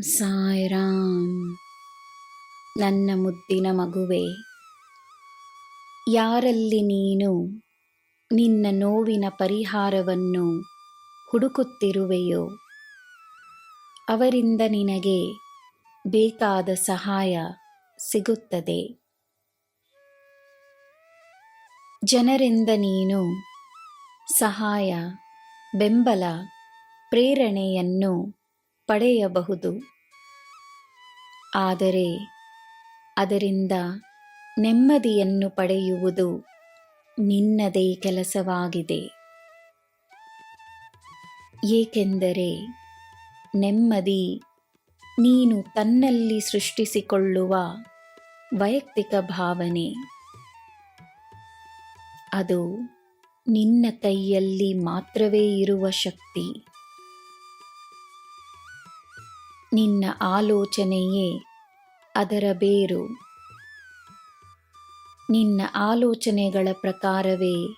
ಸಾಯ್ರಾಮ್, ನನ್ನ ಮುದ್ದಿನ ಮಗುವೆ, ಯಾರಲ್ಲಿ ನೀನು ನಿನ್ನ ನೋವಿನ ಪರಿಹಾರವನ್ನು ಹುಡುಕುತ್ತಿರುವೆಯೋ, ಅವರಿಂದ ನಿನಗೆ ಬೇಕಾದ ಸಹಾಯ ಸಿಗುತ್ತದೆ. ಜನರಿಂದ ನೀನು ಸಹಾಯ, ಬೆಂಬಲ, ಪ್ರೇರಣೆಯನ್ನು ಪಡೆಯಬಹುದು. ಆದರೆ ಅದರಿಂದ ನೆಮ್ಮದಿಯನ್ನು ಪಡೆಯುವುದು ನಿನ್ನದೇ ಕೆಲಸವಾಗಿದೆ. ಏಕೆಂದರೆ ನೆಮ್ಮದಿ ನೀನು ತನ್ನಲ್ಲಿ ಸೃಷ್ಟಿಸಿಕೊಳ್ಳುವ ವೈಯಕ್ತಿಕ ಭಾವನೆ. ಅದು ನಿನ್ನ ಕೈಯಲ್ಲಿ ಮಾತ್ರವೇ ಇರುವ ಶಕ್ತಿ. ನಿನ್ನ ಆಲೋಚನೆಯೇ ಅದರ ಬೇರು. ನಿನ್ನ ಆಲೋಚನೆಗಳ ಪ್ರಕಾರವೇ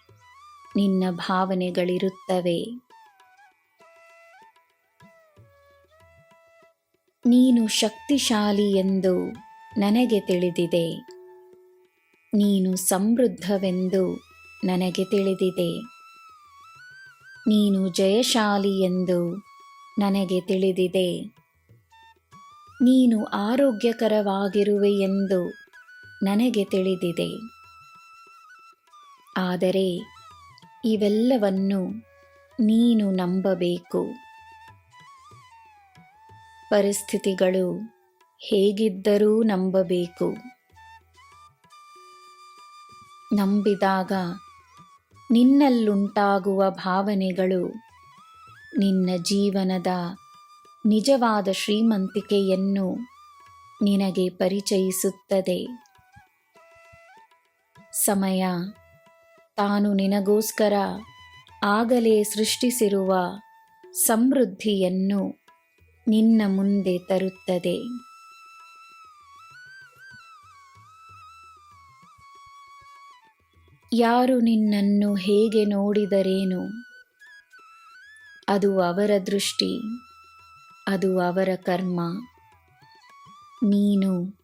ನಿನ್ನ ಭಾವನೆಗಳಿರುತ್ತವೆ. ನೀನು ಶಕ್ತಿಶಾಲಿ ಎಂದು ನನಗೆ ತಿಳಿದಿದೆ. ನೀನು ಸಮೃದ್ಧವೆಂದು ನನಗೆ ತಿಳಿದಿದೆ. ನೀನು ಜಯಶಾಲಿ ಎಂದು ನನಗೆ ತಿಳಿದಿದೆ. ನೀನು ಆರೋಗ್ಯಕರವಾಗಿರುವೆ ಎಂದು ನನಗೆ ತಿಳಿದಿದೆ. ಆದರೆ ಇವೆಲ್ಲವನ್ನು ನೀನು ನಂಬಬೇಕು. ಪರಿಸ್ಥಿತಿಗಳು ಹೇಗಿದ್ದರೂ ನಂಬಬೇಕು. ನಂಬಿದಾಗ ನಿನ್ನಲ್ಲುಂಟಾಗುವ ಭಾವನೆಗಳು ನಿನ್ನ ಜೀವನದ ನಿಜವಾದ ಶ್ರೀಮಂತಿಕೆಯನ್ನು ನಿನಗೆ ಪರಿಚಯಿಸುತ್ತದೆ. ಸಮಯ. ತಾನು ನಿನಗೋಸ್ಕರ ಆಗಲೇ ಸೃಷ್ಟಿಸಿರುವ ಸಮೃದ್ಧಿಯನ್ನು ನಿನ್ನ ಮುಂದೆ ತರುತ್ತದೆ. ಯಾರು ನಿನ್ನನ್ನು ಹೇಗೆ ನೋಡಿದರೇನು? ಅದು ಅವರ ದೃಷ್ಟಿ. ಅದು ಅವರ ಕರ್ಮ. ನೀನು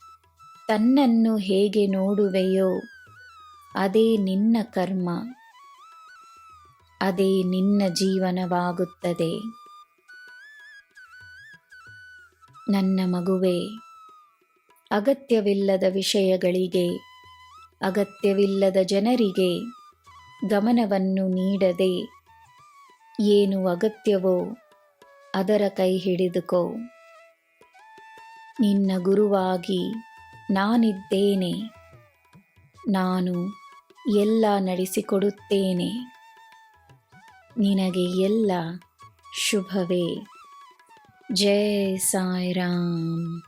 ತನ್ನನ್ನು ಹೇಗೆ ನೋಡುವೆಯೋ ಅದೇ ನಿನ್ನ ಕರ್ಮ. ಅದೇ ನಿನ್ನ ಜೀವನವಾಗುತ್ತದೆ. ನನ್ನ ಮಗುವೆ, ಅಗತ್ಯವಿಲ್ಲದ ವಿಷಯಗಳಿಗೆ, ಅಗತ್ಯವಿಲ್ಲದ ಜನರಿಗೆ ಗಮನವನ್ನು ನೀಡದೆ ಏನು ಅಗತ್ಯವೋ ಅದರ ಕೈ ಹಿಡಿದುಕೋ. ನಿನ್ನ ಗುರುವಾಗಿ ನಾನಿದ್ದೇನೆ. ನಾನು ಎಲ್ಲ ನಡೆಸಿಕೊಡುತ್ತೇನೆ. ನಿನಗೆ ಎಲ್ಲ ಶುಭವೇ. ಜಯ ಸಾಯಿರಾಮ್.